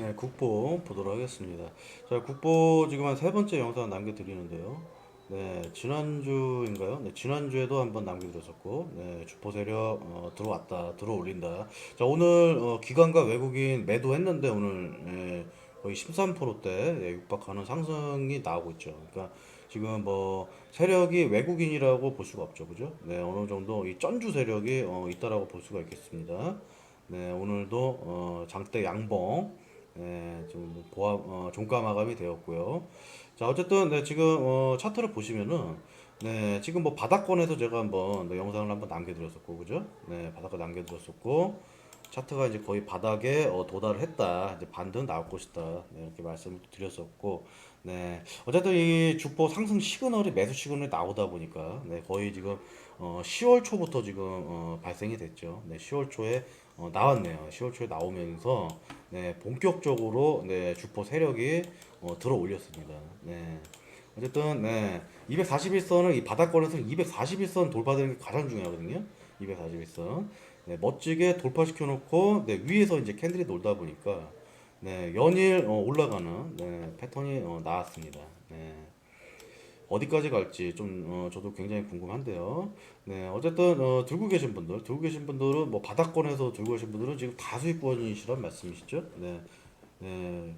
네, 국보 보도록 하겠습니다. 자, 국보 지금 한 세 번째 영상 남겨드리는데요. 네, 지난주인가요? 네, 지난주에도 한번 남겨드렸었고, 네, 주포 세력 어, 들어왔다, 들어올린다. 자, 오늘 어, 기관과 외국인 매도했는데 오늘 예, 거의 13%대 예, 육박하는 상승이 나오고 있죠. 그러니까 지금 뭐 세력이 외국인이라고 볼 수가 없죠, 그죠? 네, 어느 정도 이 전주 세력이 어, 있다라고 볼 수가 있겠습니다. 네, 오늘도 어, 장대 양봉. 네, 좀 보합, 어, 종가 마감이 되었고요. 자, 어쨌든 네, 지금 어, 차트를 보시면은 네, 지금 뭐 바닥권에서 제가 한번 네, 영상을 한번 남겨드렸었고, 그죠? 네, 바닥권 남겨드렸었고, 차트가 이제 거의 바닥에 어, 도달을 했다. 이제 반등 나올 것이다. 네, 이렇게 말씀을 드렸었고, 네, 어쨌든 이 주포 상승 시그널이 매수 시그널이 나오다 보니까 네, 거의 지금 어, 10월 초부터 지금 어, 발생이 됐죠. 네, 10월 초에 어, 나왔네요. 10월 초에 나오면서 네, 본격적으로 네, 주포 세력이 어, 들어 올렸습니다. 네. 어쨌든 네, 241선을 이 바닥권에서 241선 돌파되는 게 가장 중요하거든요. 241선. 네, 멋지게 돌파시켜 놓고 네, 위에서 이제 캔들이 놀다 보니까 네, 연일 어, 올라가는 네, 패턴이 어, 나왔습니다. 네. 어디까지 갈지 좀 어, 저도 굉장히 궁금한데요. 네, 어쨌든 어, 들고 계신 분들, 들고 계신 분들은 뭐 바닥권에서 들고 계신 분들은 지금 다 수익권이시란 말씀이시죠? 네, 네,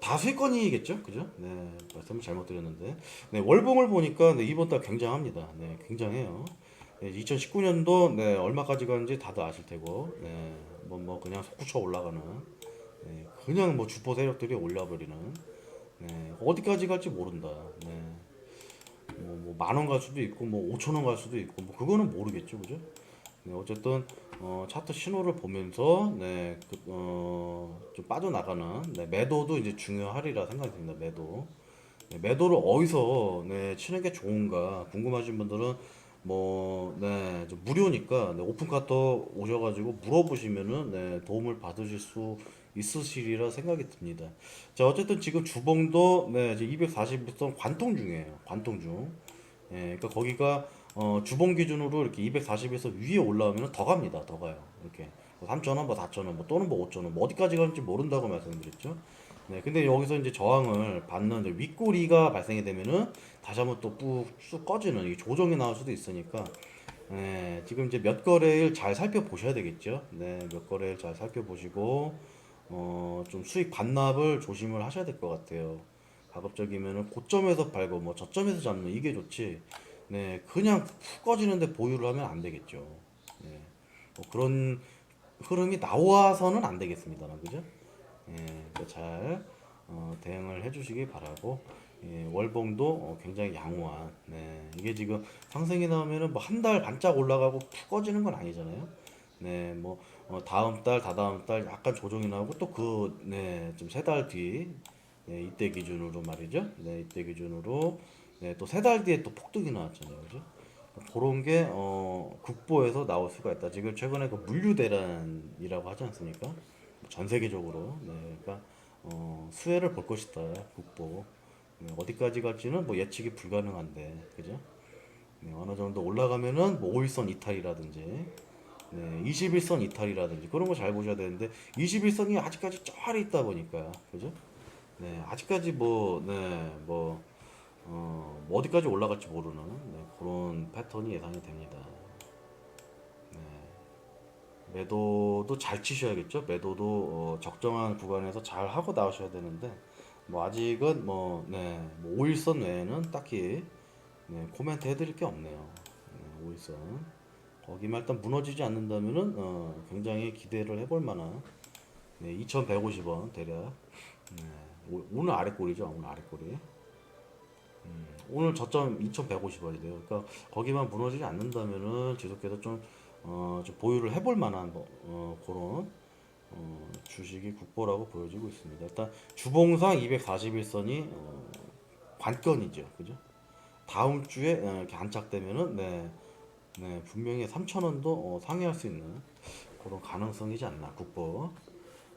다 수익권이겠죠, 그죠? 네, 말씀을 잘못 드렸는데, 네, 월봉을 보니까 네, 이번 달 굉장합니다. 네, 굉장해요. 네, 2019년도 네, 얼마까지 가는지 다들 아실 테고, 네, 뭐, 뭐 그냥 솟구쳐 올라가는, 네, 그냥 뭐 주포 세력들이 올려버리는, 네, 어디까지 갈지 모른다. 만 원 갈 수도 있고 뭐 5천 원 갈 수도 있고 뭐 그거는 모르겠죠 그죠 네, 어쨌든 어, 차트 신호를 보면서 네, 그, 어, 좀 빠져나가는 네, 매도도 이제 중요하리라 생각이 듭니다 매도 네, 매도를 어디서 네, 치는 게 좋은가 궁금하신 분들은 뭐, 네, 좀 무료니까 네, 오픈카터 오셔가지고 물어보시면은 네, 도움을 받으실 수 있으시리라 생각이 듭니다. 자, 어쨌든 지금 주봉도 네, 이제 241선 관통 중이에요. 관통 중. 예, 그러니까 거기가 어, 주봉 기준으로 이렇게 241선 위에 올라오면 더 갑니다. 더 가요. 이렇게 3,000원, 뭐 4,000원, 뭐 또는 뭐 5,000원, 뭐 어디까지 가는지 모른다고 말씀드렸죠. 네, 근데 여기서 이제 저항을 받는 이제 윗꼬리가 발생이 되면은 다시 한번 또쑥 꺼지는 이 조정이 나올 수도 있으니까 네, 지금 이제 몇 거래일 잘 살펴보셔야 되겠죠. 네, 몇 거래일 잘 살펴보시고 어, 좀 수익 반납을 조심을 하셔야 될 것 같아요. 가급적이면은 고점에서 팔고 뭐 저점에서 잡는 이게 좋지. 네, 그냥 푹 꺼지는데 보유를 하면 안 되겠죠. 네, 뭐 그런 흐름이 나와서는 안 되겠습니다. 그죠? 예, 잘 어, 대응을 해주시기 바라고 예, 월봉도 어, 굉장히 양호한 네, 이게 지금 상승이 나오면은 뭐 한 달 반짝 올라가고 푹 꺼지는 건 아니잖아요. 네, 뭐 어, 다음 달, 다다음 달 약간 조정이 나오고 또 그 네, 좀 세 달 뒤, 네, 이때 기준으로 말이죠. 네, 이때 기준으로 네, 또 세 달 뒤에 또 폭등이 나왔잖아요, 그죠? 그런 게 어, 국보에서 나올 수가 있다. 지금 최근에 그 물류 대란이라고 하지 않습니까? 전 세계적으로 네, 그러니까 어, 수혜를 볼 것이다 국보 네, 어디까지 갈지는 뭐 예측이 불가능한데 그죠? 네, 어느 정도 올라가면은 뭐 5일선 이탈이라든지 네, 21선 이탈이라든지 그런 거 잘 보셔야 되는데 21선이 아직까지 저 아래 있다 보니까 그죠? 네, 아직까지 뭐, 네, 뭐, 어, 뭐 어디까지 올라갈지 모르는 네, 그런 패턴이 예상이 됩니다. 네. 매도도 잘 치셔야겠죠. 매도도 어, 적정한 구간에서 잘 하고 나오셔야 되는데 뭐 아직은 뭐, 네, 뭐 5일선 외에는 딱히 네, 코멘트 해드릴 게 없네요. 네, 5일선 거기만 일단 무너지지 않는다면은 어, 굉장히 기대를 해볼 만한 네, 2,150원 대략 네, 오- 오늘 아래 꼴이죠. 오늘 아래 꼴이 음, 오늘 저점 2,150원이래요. 그러니까 거기만 무너지지 않는다면은 지속해서 좀, 어, 좀 보유를 해볼 만한 뭐, 어, 그런 어, 주식이 국보라고 보여지고 있습니다. 일단 주봉상 241선이 어, 관건이죠, 그죠? 다음 주에 어, 이렇게 안착되면은 네, 네 분명히 3,000원도 어, 상회할 수 있는 그런 가능성이지 않나 국보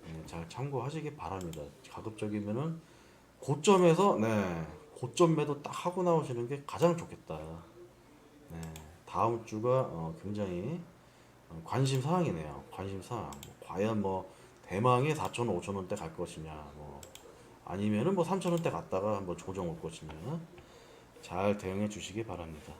네, 잘 참고하시기 바랍니다. 가급적이면은 고점에서 네 고점 매도 딱 하고 나오시는 게 가장 좋겠다. 네 다음 주가 어, 굉장히 어, 관심 사항이네요. 관심 사항. 뭐 과연 뭐 대망의 4,000원, 5,000원대 갈 것이냐, 뭐 아니면은 뭐 3,000원대 갔다가 한번 조정 올 것이냐, 잘 대응해 주시기 바랍니다.